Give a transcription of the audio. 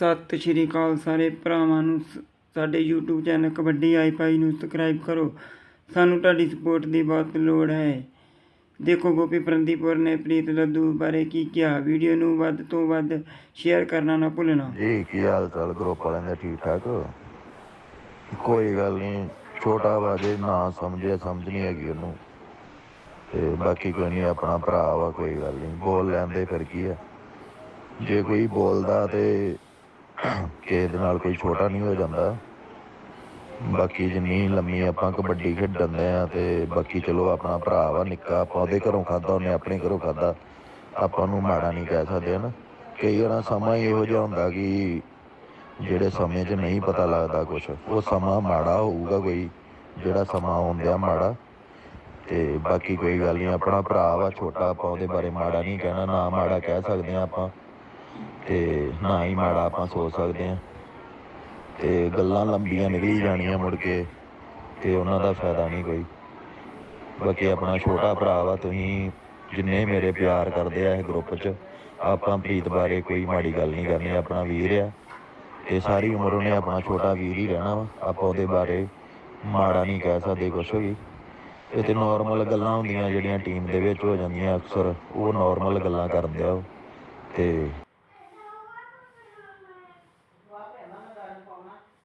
ਸਤਿ ਸ਼੍ਰੀ ਅਕਾਲ ਸਾਰੇ ਭਰਾਵਾਂ ਨੂੰ। ਸਾਡੇ YouTube ਚੈਨਲ ਕਬੱਡੀ ਆਈ ਪਾਈ ਨੂੰ ਸਬਸਕ੍ਰਾਈਬ ਕਰੋ। ਸਾਨੂੰ ਤੁਹਾਡੀ ਸਪੋਰਟ ਦੀ ਬਹੁਤ ਲੋੜ ਹੈ। ਦੇਖੋ ਗੋਪੀ ਪ੍ਰੰਦੀਪੁਰ ਨੇ ਪ੍ਰੀਤ ਲੱਦੂ ਬਾਰੇ ਕੀ ਕਿਹਾ। ਵੀਡੀਓ ਨੂੰ ਵੱਧ ਤੋਂ ਵੱਧ ਸ਼ੇਅਰ ਕਰਨਾ ਨਾ ਭੁੱਲਣਾ। ਜੀ, ਕੀ ਹਾਲ ਚਾਲ ਗਰੁੱਪ ਵਾਲਿਆਂ ਦਾ? ਠੀਕ ਠਾਕ? ਕੋਈ ਗੱਲ ਨਹੀਂ ਛੋਟਾ ਵਾ ਜੇ ਨਾ ਸਮਝਿਆ ਸਮਝ ਨਹੀਂ ਹੈਗੀ ਉਹਨੂੰ। ਤੇ ਬਾਕੀ ਕੋਈ ਨਹੀਂ ਆਪਣਾ ਭਰਾ ਵਾ, ਕੋਈ ਗੱਲ ਨਹੀਂ ਬੋਲ ਲੈਂਦੇ ਫਿਰ ਕੀ ਆ। ਜੇ ਕੋਈ ਬੋਲਦਾ ਤੇ ਕਿਸੇ ਦੇ ਨਾਲ ਕੋਈ ਛੋਟਾ ਨਹੀਂ ਹੋ ਜਾਂਦਾ। ਬਾਕੀ ਜਿੰਨੀ ਲੰਮੀ ਆਪਾਂ ਕਬੱਡੀ ਖੇਡਣ ਦੇ ਆ ਤੇ ਬਾਕੀ ਚਲੋ ਆਪਣਾ ਭਰਾ ਵਾ ਨਿੱਕਾ, ਆਪਾਂ ਉਹਦੇ ਘਰੋਂ ਖਾਦਾ ਉਹਨੇ ਆਪਣੇ ਘਰੋਂ ਖਾਦਾ ਆਪਾਂ ਨੂੰ ਮਾੜਾ ਨਹੀਂ ਕਹਿ ਸਕਦੇ ਹਨ। ਕਈ ਵਾਰ ਸਮਾਂ ਇਹੋ ਜਿਹਾ ਹੁੰਦਾ ਕਿ ਜਿਹੜੇ ਸਮੇਂ 'ਚ ਨਹੀਂ ਪਤਾ ਲੱਗਦਾ ਕੁਝ ਉਹ ਸਮਾਂ ਮਾੜਾ ਹੋਊਗਾ ਕੋਈ, ਜਿਹੜਾ ਸਮਾਂ ਆਉਂਦਿਆ ਮਾੜਾ। ਤੇ ਬਾਕੀ ਕੋਈ ਗੱਲ ਨਹੀਂ, ਆਪਣਾ ਭਰਾ ਵਾ ਛੋਟਾ, ਆਪਾਂ ਉਹਦੇ ਬਾਰੇ ਮਾੜਾ ਨਹੀਂ ਕਹਿਣਾ, ਨਾ ਮਾੜਾ ਕਹਿ ਸਕਦੇ ਆ ਆਪਾਂ। ਤੇ ਨਾ ਹੀ ਮਾੜਾ ਆਪਾਂ ਸੋਚ ਸਕਦੇ ਆ ਤੇ ਗੱਲਾਂ ਲੰਬੀਆਂ ਨਿਕਲੀ ਜਾਣੀਆਂ ਮੁੜ ਕੇ, ਤੇ ਉਹਨਾਂ ਦਾ ਫਾਇਦਾ ਨਹੀਂ ਕੋਈ। ਬਾਕੀ ਆਪਣਾ ਛੋਟਾ ਭਰਾ ਵਾ, ਤੁਸੀਂ ਜਿੰਨੇ ਮੇਰੇ ਪਿਆਰ ਕਰਦੇ ਆ ਇਹ ਗਰੁੱਪ 'ਚ, ਆਪਾਂ ਪ੍ਰੀਤ ਬਾਰੇ ਕੋਈ ਮਾੜੀ ਗੱਲ ਨਹੀਂ ਕਰਨੀ, ਆਪਣਾ ਵੀਰ ਆ। ਤੇ ਸਾਰੀ ਉਮਰ ਉਹਨੇ ਆਪਣਾ ਛੋਟਾ ਵੀਰ ਹੀ ਰਹਿਣਾ ਵਾ, ਆਪਾਂ ਉਹਦੇ ਬਾਰੇ ਮਾੜਾ ਨਹੀਂ ਕਹਿ ਸਕਦੇ ਕੁਛ ਵੀ। ਇਹ ਤੇ ਨਾਰਮਲ ਗੱਲਾਂ ਹੁੰਦੀਆਂ ਜਿਹੜੀਆਂ ਟੀਮ ਦੇ ਵਿੱਚ ਹੋ ਜਾਂਦੀਆਂ ਅਕਸਰ, ਉਹ ਨਾਰਮਲ ਗੱਲਾਂ ਕਰਦੇ ਆ ਤੇ